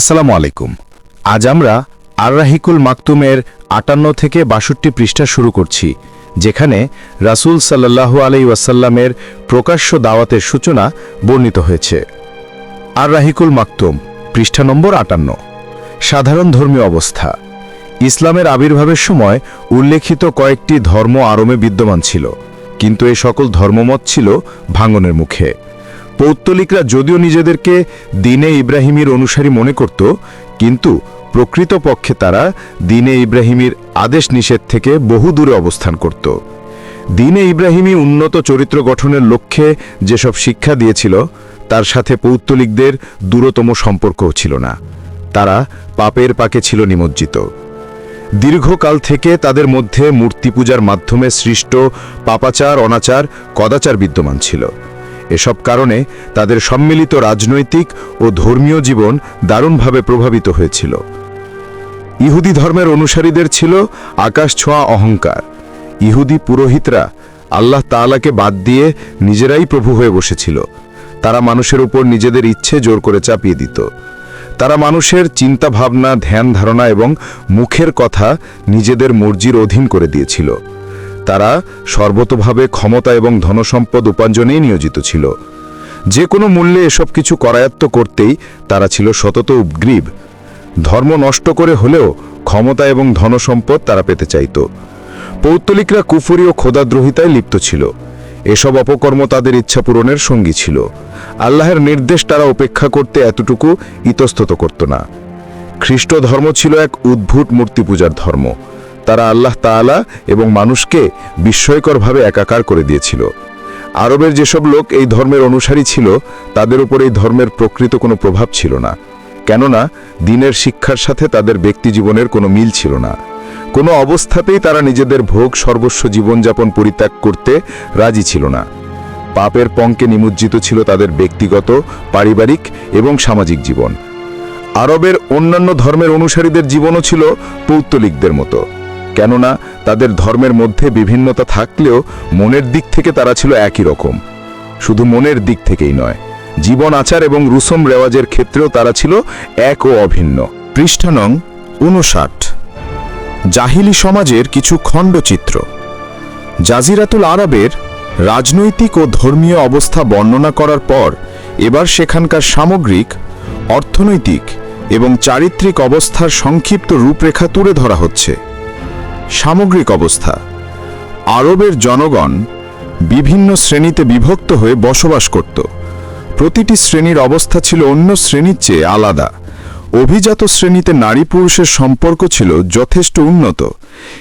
আসসালামু আলাইকুম। আজ আমরা আর রাহিকুল মাকতুমের আটান্ন থেকে বাষট্টি পৃষ্ঠা শুরু করছি, যেখানে রাসূল সাল্লাল্লাহু আলাই ওয়াসাল্লামের প্রকাশ্য দাওয়াতের সূচনা বর্ণিত হয়েছে। আর রাহিকুল মাকতুম, পৃষ্ঠা নম্বর আটান্ন। সাধারণ ধর্মীয় অবস্থা। ইসলামের আবির্ভাবের সময় উল্লেখিত কয়েকটি ধর্ম আরমে বিদ্যমান ছিল, কিন্তু এ সকল ধর্মমত ছিল ভাঙনের মুখে। পৌত্তলিকরা যদিও নিজেদেরকে দিনে ইব্রাহিমের অনুসারী মনে করত, কিন্তু প্রকৃতপক্ষে তারা দিনে ইব্রাহিমের আদেশ নিষেধ থেকে বহু দূরে অবস্থান করত। দিনে ইব্রাহিমী উন্নত চরিত্র গঠনের লক্ষ্যে যেসব শিক্ষা দিয়েছিল, তার সাথে পৌত্তলিকদের দূরতম সম্পর্কও ছিল না। তারা পাপের পাকে ছিল নিমজ্জিত। দীর্ঘকাল থেকে তাদের মধ্যে মূর্তি পূজার মাধ্যমে সৃষ্ট পাপাচার, অনাচার, কদাচার বিদ্যমান ছিল। এসব কারণে তাদের সম্মিলিত রাজনৈতিক ও ধর্মীয় জীবন দারুণভাবে প্রভাবিত হয়েছিল। ইহুদি ধর্মের অনুসারীদের ছিল আকাশ ছোঁয়া অহংকার। ইহুদি পুরোহিতরা আল্লাহ তাআলাকে বাদ দিয়ে নিজেরাই প্রভু হয়ে বসেছিল। তারা মানুষের উপর নিজেদের ইচ্ছে জোর করে চাপিয়ে দিত। তারা মানুষের চিন্তা ভাবনা, ধ্যান ধারণা এবং মুখের কথা নিজেদের মর্জির অধীন করে দিয়েছিল। তারা সর্বতভাবে ক্ষমতা এবং ধনসম্পদ উপার্জনেই নিয়োজিত ছিল। যে কোনো মূল্যে এসব কিছু করায়ত্ত করতেই তারা ছিল সতত উদ্গ্রীব। ধর্ম নষ্ট করে হলেও ক্ষমতা এবং ধনসম্পদ তারা পেতে চাইত। পৌত্তলিকরা কুফরি ও খোদাদ্রোহিতায় লিপ্ত ছিল। এসব অপকর্ম তাদের ইচ্ছা পূরণের সঙ্গী ছিল। আল্লাহের নির্দেশ তারা উপেক্ষা করতে এতটুকু ইতস্তত করত না। খ্রিস্ট ধর্ম ছিল এক উদ্ভূত মূর্তি পূজার ধর্ম। তারা আল্লাহ তাআলা এবং মানুষকে বিস্ময়করভাবে একাকার করে দিয়েছিল। আরবের যেসব লোক এই ধর্মের অনুসারী ছিল, তাদের উপর এই ধর্মের প্রকৃত কোনো প্রভাব ছিল না। কেননা, দিনের শিক্ষার সাথে তাদের ব্যক্তি জীবনের কোনো মিল ছিল না। কোনো অবস্থাতেই তারা নিজেদের ভোগ, সর্বস্ব জীবনযাপন পরিত্যাগ করতে রাজি ছিল না। পাপের পঙ্কে নিমজ্জিত ছিল তাদের ব্যক্তিগত, পারিবারিক এবং সামাজিক জীবন। আরবের অন্যান্য ধর্মের অনুসারীদের জীবনও ছিল পৌত্তলিকদের মতো। কেননা তাদের ধর্মের মধ্যে বিভিন্নতা থাকলেও মনের দিক থেকে তারা ছিল একই রকম। শুধু মনের দিক থেকেই নয়, জীবন আচার এবং রুসম রেওয়াজের ক্ষেত্রেও তারা ছিল এক ও অভিন্ন। পৃষ্ঠা নং উনষাট জাহিলি সমাজের কিছু খণ্ডচিত্র। জাজিরাতুল আরবের রাজনৈতিক ও ধর্মীয় অবস্থা বর্ণনা করার পর এবার সেখানকার সামগ্রিক, অর্থনৈতিক এবং চারিত্রিক অবস্থার সংক্ষিপ্ত রূপরেখা তুলে ধরা হচ্ছে। সামগ্রিক অবস্থা। আরবের জনগণ বিভিন্ন শ্রেণীতে বিভক্ত হয়ে বসবাস করত। প্রতিটি শ্রেণির অবস্থা ছিল অন্য শ্রেণির চেয়ে আলাদা। অভিজাত শ্রেণীতে নারী পুরুষের সম্পর্ক ছিল যথেষ্ট উন্নত।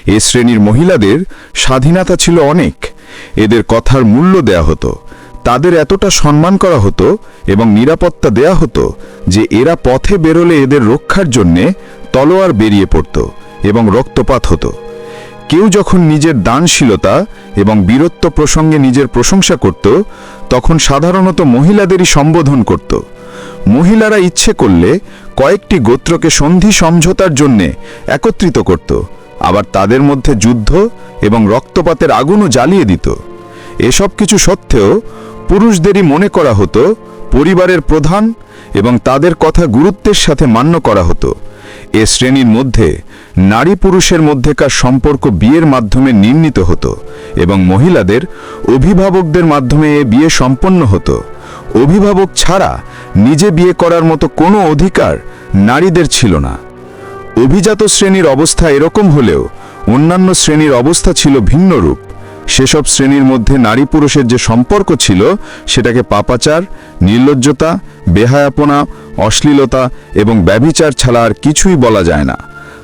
এ শ্রেণির মহিলাদের স্বাধীনতা ছিল অনেক। এদের কথার মূল্য দেয়া হতো। তাদের এতটা সম্মান করা হতো এবং নিরাপত্তা দেয়া হতো যে এরা পথে বেরোলে এদের রক্ষার জন্যে তলোয়ার বেরিয়ে পড়ত এবং রক্তপাত হতো। কেউ যখন নিজের দানশীলতা এবং বীরত্ব প্রসঙ্গে নিজের প্রশংসা করত, তখন সাধারণত মহিলাদেরই সম্বোধন করত। মহিলারা ইচ্ছে করলে কয়েকটি গোত্রকে সন্ধি সমঝোতার জন্যে একত্রিত করত, আবার তাদের মধ্যে যুদ্ধ এবং রক্তপাতের আগুনও জ্বালিয়ে দিত। এসব কিছু সত্ত্বেও পুরুষদেরই মনে করা হতো, পরিবারের প্রধান এবং তাদের কথা গুরুত্বের সাথে মান্য করা হতো। এ শ্রেণির মধ্যে নারী পুরুষের মধ্যেকার সম্পর্ক বিয়ের মাধ্যমে নির্ণীত হতো এবং মহিলাদের অভিভাবকদের মাধ্যমে এ বিয়ে সম্পন্ন হতো। অভিভাবক ছাড়া নিজে বিয়ে করার মতো কোনো অধিকার নারীদের ছিল না। অভিজাত শ্রেণির অবস্থা এরকম হলেও অন্যান্য শ্রেণির অবস্থা ছিল ভিন্নরূপ সেসব শ্রেণির মধ্যে নারী পুরুষের যে সম্পর্ক ছিল, সেটাকে পাপাচার, নির্লজ্জতা, বেহায়াপনা, অশ্লীলতা এবং ব্যভিচার ছাড়া আর কিছুই বলা যায় না।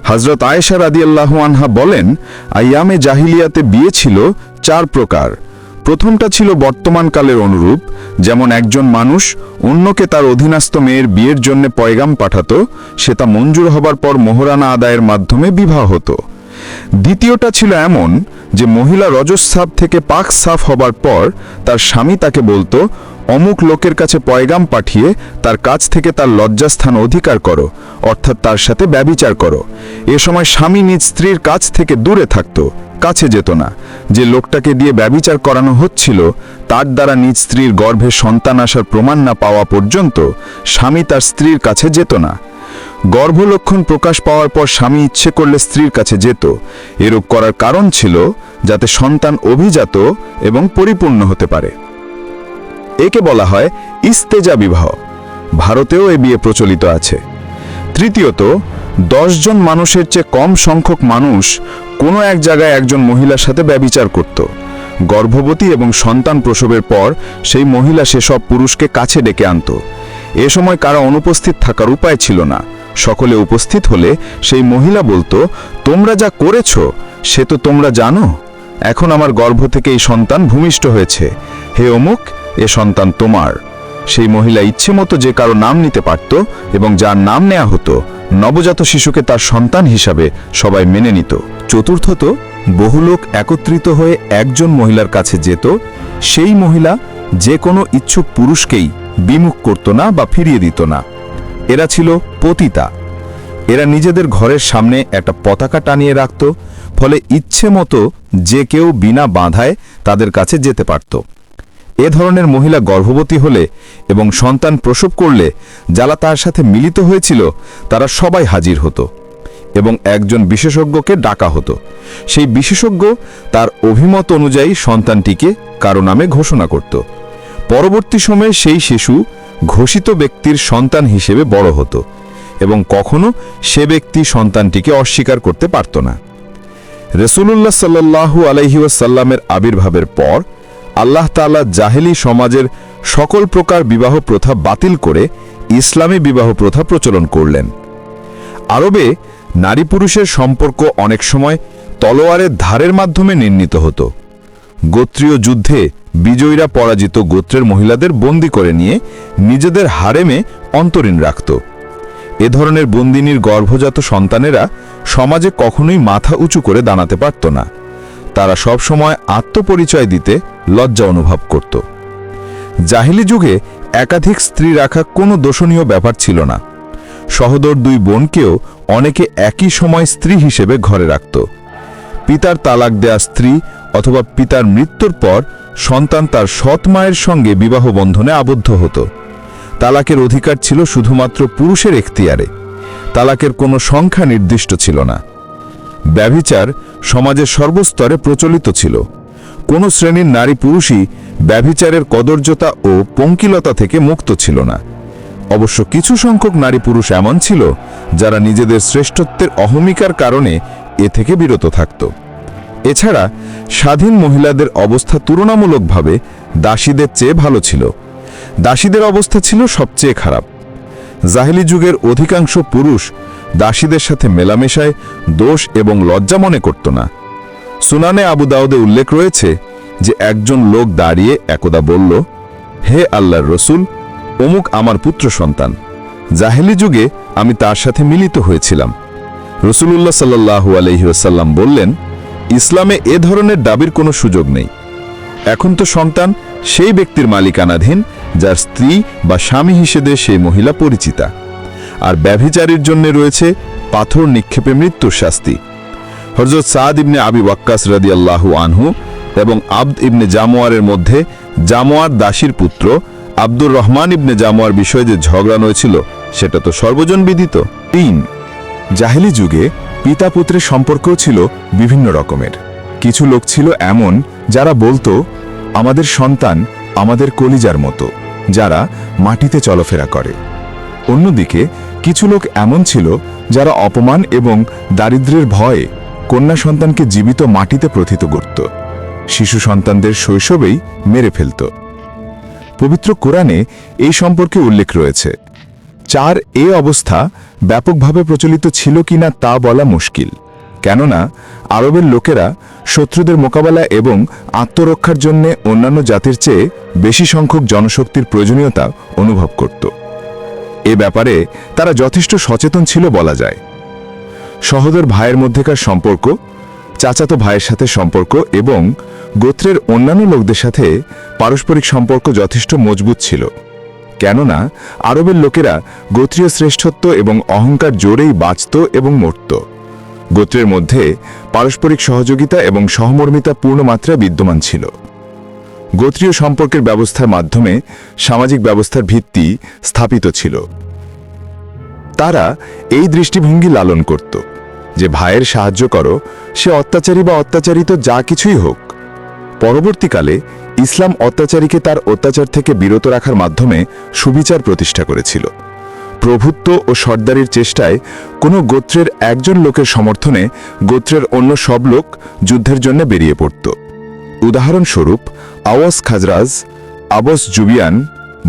হজরত আয়েশা রাদিয়াল্লাহ আনহা বলেন আইয়ামে জাহিলিয়াতে বিয়ে ছিল চার প্রকার। প্রথমটা ছিল বর্তমানকালের অনুরূপ, যেমন একজন মানুষ অন্যকে তার অধীনস্থ মেয়ের বিয়ের জন্য পয়গাম পাঠাত, সে তা মঞ্জুর হবার পর মোহরানা আদায়ের মাধ্যমে বিবাহ হতো। দ্বিতীয়টা ছিল এমন যে মহিলা রজস্সাব থেকে পাক সাফ হবার পর তার স্বামী তাকে বলতো, অমুক লোকের কাছে পয়গাম পাঠিয়ে তার কাছ থেকে তার লজ্জাস্থান অধিকার করো, অর্থাৎ তার সাথে ব্যবিচার করো। এ সময় স্বামী নিজ স্ত্রীর কাছ থেকে দূরে থাকতো, কাছে যেত না। যে লোকটাকে দিয়ে ব্যবিচার করানো হচ্ছিল, তার দ্বারা নিজ স্ত্রীর গর্ভে সন্তান আসার প্রমাণ না পাওয়া পর্যন্ত স্বামী তার স্ত্রীর কাছে যেত না। গর্ভলক্ষণ প্রকাশ পাওয়ার পর স্বামী ইচ্ছে করলে স্ত্রীর কাছে যেত। এরূপ করার কারণ ছিল যাতে সন্তান অভিজাত এবং পরিপূর্ণ হতে পারে। একে বলা হয় ইস্তেজা বিবাহ। ভারতেও এ বিয়ে প্রচলিত আছে। তৃতীয়ত জন মানুষের চেয়ে কম সংখ্যক মানুষ কোনো এক জায়গায় একজন মহিলার সাথে ব্যবিচার করত। গর্ভবতী এবং সন্তান প্রসবের পর সেই মহিলা সেসব পুরুষকে কাছে ডেকে আনত। এ সময় কারা অনুপস্থিত থাকার উপায় ছিল না। সকলে উপস্থিত হলে সেই মহিলা বলতো, তোমরা যা করেছ, সে তো তোমরা জানো। এখন আমার গর্ভ থেকে এই সন্তান ভূমিষ্ঠ হয়েছে। হে অমুক, এ সন্তান তোমার। সেই মহিলা ইচ্ছে মতো যে কারও নাম নিতে পারত এবং যার নাম নেয়া হতো, নবজাত শিশুকে তার সন্তান হিসাবে সবাই মেনে নিত। চতুর্থত, বহু লোক একত্রিত হয়ে একজন মহিলার কাছে যেত। সেই মহিলা যে কোনো ইচ্ছুক পুরুষকেই বিমুখ করত না বা ফিরিয়ে দিত না। এরা ছিল পতিতা। এরা নিজেদের ঘরের সামনে একটা পতাকা টানিয়ে রাখত, ফলে ইচ্ছে মতো যে কেউ বিনা বাধায় তাদের কাছে যেতে পারত। এ ধরনের মহিলা গর্ভবতী হলে এবং সন্তান প্রসব করলে যারা তার সাথে মিলিত হয়েছিল, তারা সবাই হাজির হতো এবং একজন বিশেষজ্ঞকে ডাকা হতো। সেই বিশেষজ্ঞ তার অভিমত অনুযায়ী সন্তানটিকে কারও নামে ঘোষণা করত। পরবর্তী সময়ে সেই শিশু ঘোষিত ব্যক্তির সন্তান হিসেবে বড় হতো এবং কখনো সে ব্যক্তি সন্তানটিকে অস্বীকার করতে পারত না। রসুল্লাহ সাল্লাহু আলহিউসাল্লামের আবির্ভাবের পর আল্লাহ তাআলা জাহেলি সমাজের সকল প্রকার বিবাহ প্রথা বাতিল করে ইসলামী বিবাহ প্রথা প্রচলন করলেন। আরবে নারী পুরুষের সম্পর্ক অনেক সময় তলোয়ারের ধারের মাধ্যমে নির্ণীত হতো। গোত্রীয় যুদ্ধে বিজয়ীরা পরাজিত গোত্রের মহিলাদের বন্দি করে নিয়ে নিজেদের হারেমে অন্তরীণ রাখত। এ ধরনের বন্দিনীর গর্ভজাত সন্তানেরা সমাজে কখনোই মাথা উঁচু করে দাঁড়াতে পারত না। তারা সব সময় আত্মপরিচয় দিতে লজ্জা অনুভব করত। জাহিলি যুগে একাধিক স্ত্রী রাখা কোনো দোষণীয় ব্যাপার ছিল না। সহদর দুই বোনকেও অনেকে একই সময় স্ত্রী হিসেবে ঘরে রাখত। পিতার তালাক দেয়া স্ত্রী অথবা পিতার মৃত্যুর পর সন্তান তার সৎ মায়ের সঙ্গে বিবাহ বন্ধনে আবদ্ধ হতো। তালাকের অধিকার ছিল শুধুমাত্র পুরুষের এখতিয়ারে। তালাকের কোনো সংখ্যা নির্দিষ্ট ছিল না। ব্যভিচার সমাজের সর্বস্তরে প্রচলিত ছিল। কোনো শ্রেণির নারী পুরুষই ব্যভিচারের কদর্যতা ও পঙ্কিলতা থেকে মুক্ত ছিল না। অবশ্য কিছু সংখ্যক নারী পুরুষ এমন ছিল, যারা নিজেদের শ্রেষ্ঠত্বের অহমিকার কারণে এ থেকে বিরত থাকত। এছাড়া স্বাধীন মহিলাদের অবস্থা তুলনামূলকভাবে দাসীদের চেয়ে ভালো ছিল। দাসীদের অবস্থা ছিল সবচেয়ে খারাপ। জাহেলি যুগের অধিকাংশ পুরুষ দাসীদের সাথে মেলামেশায় দোষ এবং লজ্জা মনে করত না। সুনানে আবু দাউদে উল্লেখ রয়েছে যে, একজন লোক দাঁড়িয়ে একদা বলল, হে আল্লাহর রসুল, অমুক আমার পুত্র সন্তান। জাহেলি যুগে আমি তার সাথে মিলিত হয়েছিলাম। রসুলুল্লাহ সাল্লাহু আলহিউসাল্লাম বললেন ইসলামে এ ধরনের দাবির কোনো সুযোগ নেই। এখন তো সন্তান সেই ব্যক্তির মালিকানাধীন, যার স্ত্রী বা স্বামী হিসেবে সেই মহিলা পরিচিতা। আর ব্যভিচারীর জন্য রয়েছে পাথর নিক্ষেপে মৃত্যুর শাস্তি। হজরত সাদ ইবনে আবি ওয়াক্কাস রাদি আল্লাহু আনহু এবং আব্দ ইবনে জামোয়ারের মধ্যে জামোয়ার দাসীর পুত্র আব্দুর রহমান ইবনে জামোয়ার বিষয়ে যে ঝগড়া হয়েছিল, সেটা তো সর্বজন বিদিত। তিন, জাহেলি যুগে পিতা পুত্রের সম্পর্কও ছিল বিভিন্ন রকমের। কিছু লোক ছিল এমন যারা বলতো, আমাদের সন্তান আমাদের কলিজার মতো, যারা মাটিতে চলাফেরা করে। অন্যদিকে কিছু লোক এমন ছিল যারা অপমান এবং দারিদ্র্যের ভয়ে কন্যা সন্তানকে জীবিত মাটিতে প্রথিত করত। শিশু সন্তানদের শৈশবেই মেরে ফেলত। পবিত্র কোরআনে এই সম্পর্কে উল্লেখ রয়েছে। চার এ অবস্থা ব্যাপকভাবে প্রচলিত ছিল কিনা তা বলা মুশকিল। কেননা, আরবের লোকেরা শত্রুদের মোকাবেলা এবং আত্মরক্ষার জন্য অন্যান্য জাতির চেয়ে বেশি সংখ্যক জনশক্তির প্রয়োজনীয়তা অনুভব করত। এ ব্যাপারে তারা যথেষ্ট সচেতন ছিল বলা যায়। সহোদর ভাইয়ের মধ্যেকার সম্পর্ক, চাচাতো ভাইয়ের সাথে সম্পর্ক এবং গোত্রের অন্যান্য লোকদের সাথে পারস্পরিক সম্পর্ক যথেষ্ট মজবুত ছিল। কেননা আরবের লোকেরা গোত্রীয় শ্রেষ্ঠত্ব এবং অহংকার জোরেই বাঁচত এবং মরত। গোত্রের মধ্যে পারস্পরিক সহযোগিতা এবং সহমর্মিতা পূর্ণমাত্রায় বিদ্যমান ছিল। গোত্রীয় সম্পর্কের ব্যবস্থার মাধ্যমে সামাজিক ব্যবস্থার ভিত্তি স্থাপিত ছিল। তারা এই দৃষ্টিভঙ্গি লালন করত যে ভাইয়ের সাহায্য করো, সে অত্যাচারী বা অত্যাচারিত যা কিছুই হোক। পরবর্তীকালে ইসলাম অত্যাচারীকে তার অত্যাচার থেকে বিরত রাখার মাধ্যমে সুবিচার প্রতিষ্ঠা করেছিল। প্রভুত্ব ও সর্দারির চেষ্টায় কোনো গোত্রের একজন লোকের সমর্থনে গোত্রের অন্য সব লোক যুদ্ধের জন্য বেরিয়ে পড়ত। উদাহরণস্বরূপ, আওয়াস খাজরাজ, আবস জুবিয়ান,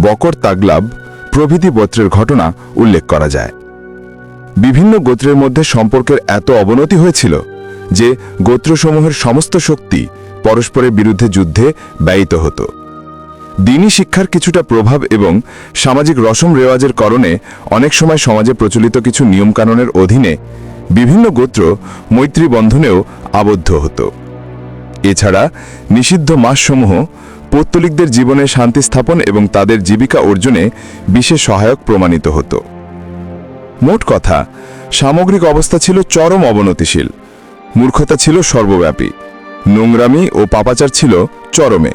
বকর তাগলাব প্রভৃতি গোত্রের ঘটনা উল্লেখ করা যায়। বিভিন্ন গোত্রের মধ্যে সম্পর্কের এত অবনতি হয়েছিল যে গোত্রসমূহের সমস্ত শক্তি পরস্পরের বিরুদ্ধে যুদ্ধে ব্যয়িত হতো। দিনী শিক্ষার কিছুটা প্রভাব এবং সামাজিক রসম রেওয়াজের কারণে অনেক সময় সমাজে প্রচলিত কিছু নিয়মকানুনের অধীনে বিভিন্ন গোত্র মৈত্রী বন্ধনেও আবদ্ধ হতো। এছাড়া নিষিদ্ধ মাসসমূহ পৌত্তলিকদের জীবনে শান্তি স্থাপন এবং তাদের জীবিকা অর্জনে বিশেষ সহায়ক প্রমাণিত হতো। মোট কথা, সামগ্রিক অবস্থা ছিল চরম অবনতিশীল। মূর্খতা ছিল সর্বব্যাপী। নোংরামি ও পাপাচার ছিল চরমে।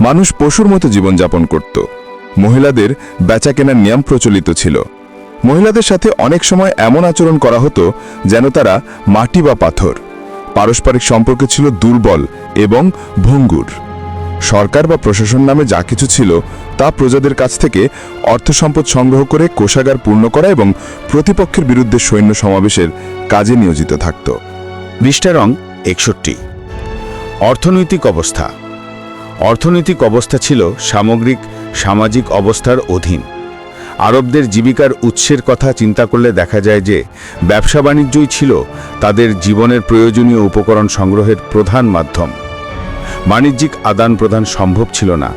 মানুষ পশুর মতো জীবনযাপন করত। মহিলাদের বেচা কেনার নিয়ম প্রচলিত ছিল। মহিলাদের সাথে অনেক সময় এমন আচরণ করা হতো যেন তারা মাটি বা পাথর। পারস্পরিক সম্পর্ক ছিল দুর্বল এবং ভঙ্গুর। সরকার বা প্রশাসন নামে যা কিছু ছিল তা প্রজাদের কাছ থেকে অর্থ সম্পদ সংগ্রহ করে কোষাগার পূর্ণ করা এবং প্রতিপক্ষের বিরুদ্ধে সৈন্য সমাবেশের কাজে নিয়োজিত থাকত। পৃষ্ঠা রং একষট্টি। অর্থনৈতিক অবস্থা। অর্থনৈতিক অবস্থা ছিল সামগ্রিক, সামাজিক অবস্থার অধীন। আরবদের জীবিকার উৎসের কথা চিন্তা করলে দেখা যায় যে, ব্যবসা বাণিজ্যই ছিল তাদের জীবনের প্রয়োজনীয় উপকরণ সংগ্রহের প্রধান মাধ্যম। বাণিজ্যিক আদান প্রদান সম্ভব ছিল না।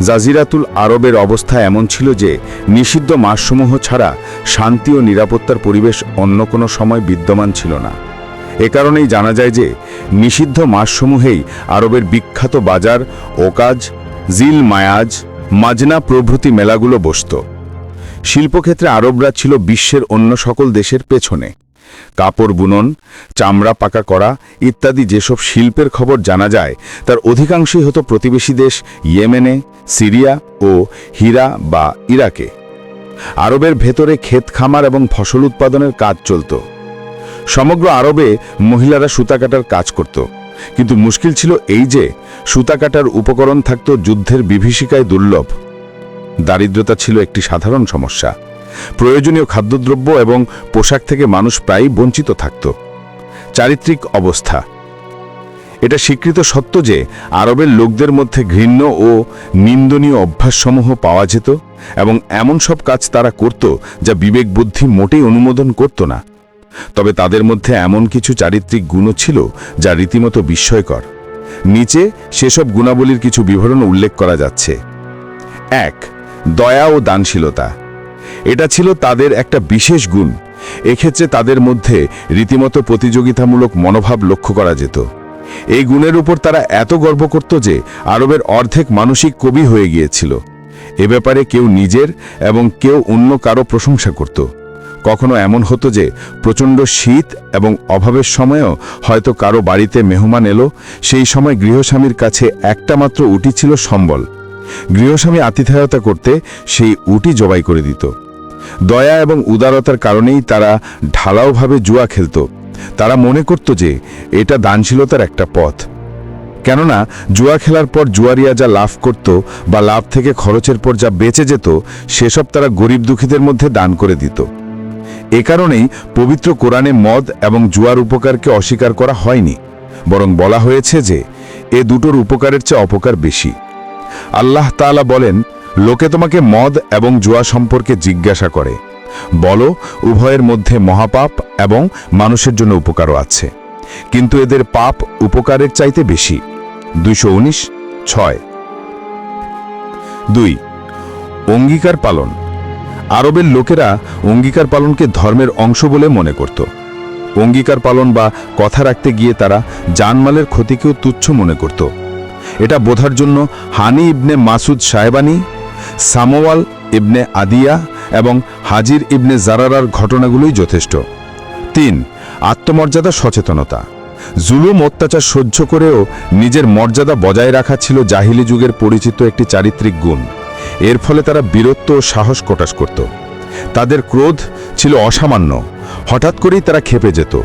জাজিরাতুল আরবের অবস্থা এমন ছিল যে, নিষিদ্ধ মাসসমূহ ছাড়া শান্তি ও নিরাপত্তার পরিবেশ অন্য কোনো সময় বিদ্যমান ছিল না। এ কারণেই জানা যায় যে নিষিদ্ধ মাসসমূহেই আরবের বিখ্যাত বাজার, ওকাজ, জিল মায়াজ, মাজনা প্রভৃতি মেলাগুলো বসত। শিল্পক্ষেত্রে আরবরা ছিল বিশ্বের অন্য সকল দেশের পেছনে। কাপড় বুনন, চামড়া পাকা করা ইত্যাদি যেসব শিল্পের খবর জানা যায়, তার অধিকাংশই হতো প্রতিবেশী দেশ ইয়েমেনে, সিরিয়া ও হীরা বা ইরাকে। আরবের ভেতরে ক্ষেত খামার এবং ফসল উৎপাদনের কাজ চলত। সমগ্র আরবে মহিলারা সুতা কাটার কাজ করত। কিন্তু মুশকিল ছিল এই যে, সুতা কাটার উপকরণ থাকত যুদ্ধের বিভীষিকায় দুর্লভ। দারিদ্রতা ছিল একটি সাধারণ সমস্যা। প্রয়োজনীয় খাদ্যদ্রব্য এবং পোশাক থেকে মানুষ প্রায়ই বঞ্চিত থাকত। চারিত্রিক অবস্থা। এটা স্বীকৃত সত্য যে, আরবের লোকদের মধ্যে ঘৃণ্য ও নিন্দনীয় অভ্যাসসমূহ পাওয়া যেত এবং এমন সব কাজ তারা করত যা বিবেক বুদ্ধি মোটেই অনুমোদন করত না। তবে তাদের মধ্যে এমন কিছু চারিত্রিক গুণও ছিল যা রীতিমতো বিস্ময়কর। নিচে সেসব গুণাবলীর কিছু বিবরণ উল্লেখ করা যাচ্ছে। এক, দয়া ও দানশীলতা। এটা ছিল তাদের একটা বিশেষ গুণ। এক্ষেত্রে তাদের মধ্যে রীতিমতো প্রতিযোগিতামূলক মনোভাব লক্ষ্য করা যেত। এই গুণের উপর তারা এত গর্ব করত যে আরবের অর্ধেক মানসিক কবি হয়ে গিয়েছিল। এ ব্যাপারে কেউ নিজের এবং কেউ অন্য কারও প্রশংসা করত। কখনো এমন হতো যে প্রচণ্ড শীত এবং অভাবের সময়ও হয়তো কারও বাড়িতে মেহমান এলো, সেই সময় গৃহস্বামীর কাছে একটা মাত্র উটি ছিল সম্বল। গৃহস্বামী আতিথেয়তা করতে সেই উটি জবাই করে দিত। দয়া এবং উদারতার কারণেই তারা ঢালাওভাবে জুয়া খেলত। তারা মনে করত যে এটা দানশীলতার একটা পথ। কেননা জুয়া খেলার পর জুয়ারিয়া যা লাভ করত বা লাভ থেকে খরচের পর যা বেঁচে যেত, সেসব তারা গরিব দুঃখীদের মধ্যে দান করে দিত। এ কারণেই পবিত্র কোরআনে মদ এবং জুয়ার উপকারকে অস্বীকার করা হয়নি, বরং বলা হয়েছে যে এ দুটোর উপকারের চেয়ে অপকার বেশি। আল্লাহ তাআলা বলেন, লোকে তোমাকে মদ এবং জুয়া সম্পর্কে জিজ্ঞাসা করে। বলো, উভয়ের মধ্যে মহাপাপ এবং মানুষের জন্য উপকারও আছে। কিন্তু এদের পাপ উপকারের চাইতে বেশি। দুইশো উনিশ, ছয়। দুই, অঙ্গীকার পালন। আরবের লোকেরা অঙ্গীকার পালনকে ধর্মের অংশ বলে মনে করত। অঙ্গীকার পালন বা কথা রাখতে গিয়ে তারা জানমালের ক্ষতিকেও তুচ্ছ মনে করত। এটা বোঝার জন্য হানি ইবনে মাসুদ সাহেবানি সামোয়াল ইবনে আদিয়া এবং হাজির ইবনে জারারার ঘটনাগুলোই যথেষ্ট। তিন, আত্মমর্যাদা সচেতনতা। জুলুম অত্যাচার সহ্য করেও নিজের মর্যাদা বজায় রাখা ছিল জাহিলি যুগের পরিচিত একটি চারিত্রিক গুণ। এর ফলে তারা বীরত্ব ও সাহস প্রকাশ করত। তাদের ক্রোধ ছিল অসামান্য। হঠাৎ করেই তারা খেপে যেত।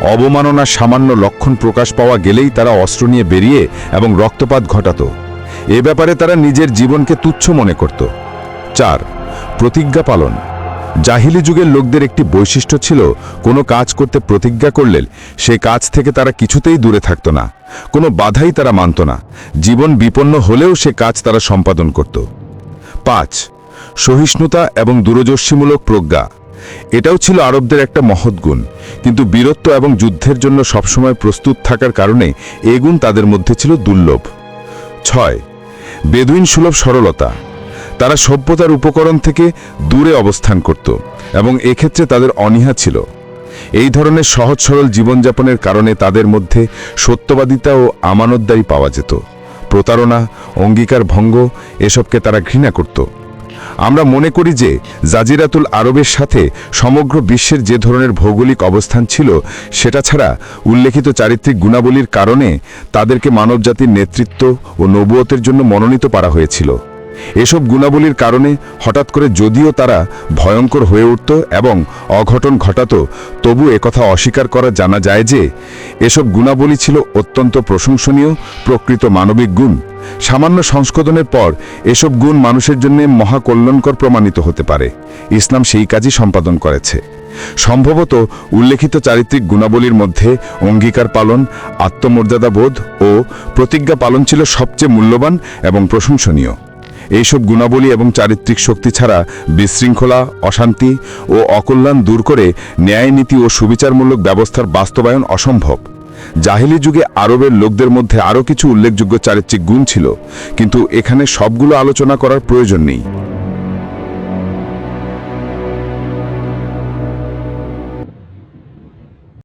অবমাননার সামান্য লক্ষণ প্রকাশ পাওয়া গেলেই তারা অস্ত্র নিয়ে বেরিয়ে এবং রক্তপাত ঘটাত। এ ব্যাপারে তারা নিজের জীবনকে তুচ্ছ মনে করত। চার, প্রতিজ্ঞা পালন। জাহিলি যুগের লোকদের একটি বৈশিষ্ট্য ছিল, কোনো কাজ করতে প্রতিজ্ঞা করলে সে কাজ থেকে তারা কিছুতেই দূরে থাকত না। কোনো বাধাই তারা মানত না। জীবন বিপন্ন হলেও সে কাজ তারা সম্পাদন করত। পাঁচ, সহিষ্ণুতা এবং দূরদর্শীমূলক প্রজ্ঞা। এটাও ছিল আরবদের একটা মহৎ গুণ। কিন্তু বীরত্ব এবং যুদ্ধের জন্য সবসময় প্রস্তুত থাকার কারণে এ গুণ তাদের মধ্যে ছিল দুর্লভ। ছয়, বেদুইন সুলভ সরলতা। তারা সভ্যতার উপকরণ থেকে দূরে অবস্থান করত এবং এক্ষেত্রে তাদের অনীহা ছিল। এই ধরনের সহজ সরল জীবনযাপনের কারণে তাদের মধ্যে সত্যবাদিতা ও আমানতদারি পাওয়া যেত। প্রতারণা, অঙ্গীকার, ভঙ্গ, এসবকে তারা ঘৃণা করত। আমরা মনে করি যে জাজিরাতুল আরবের সাথে সমগ্র বিশ্বের যে ধরনের ভৌগোলিক অবস্থান ছিল, সেটা ছাড়া উল্লেখিত চারিত্রিক গুণাবলীর কারণে তাদেরকে মানবজাতির নেতৃত্ব ও নবুয়তের জন্য মনোনীত করা হয়েছিল। এসব গুণাবলীর কারণে হঠাৎ করে যদিও তারা ভয়ঙ্কর হয়ে উঠত এবং অঘটন ঘটাত, তবু একথা অস্বীকার করা জানা যায় যে, এসব গুণাবলী ছিল অত্যন্ত প্রশংসনীয় প্রকৃত মানবিক গুণ। সামান্য সংশোধনের পর এসব গুণ মানুষের জন্য মহাকল্যাণকর প্রমাণিত হতে পারে। ইসলাম সেই কাজই সম্পাদন করেছে। সম্ভবত উল্লেখিত চারিত্রিক গুণাবলীর মধ্যে অঙ্গীকার পালন, আত্মমর্যাদাবোধ ও প্রতিজ্ঞা পালন ছিল সবচেয়ে মূল্যবান এবং প্রশংসনীয়। এইসব গুণাবলী এবং চারিত্রিক শক্তি ছাড়া বিশৃঙ্খলা, অশান্তি ও অকল্যাণ দূর করে ন্যায় নীতি ও সুবিচারমূলক ব্যবস্থার বাস্তবায়ন অসম্ভব। জাহিলি যুগে আরবের লোকদের মধ্যে আরও কিছু উল্লেখযোগ্য চারিত্রিক গুণ ছিল, কিন্তু এখানে সবগুলো আলোচনা করার প্রয়োজন নেই।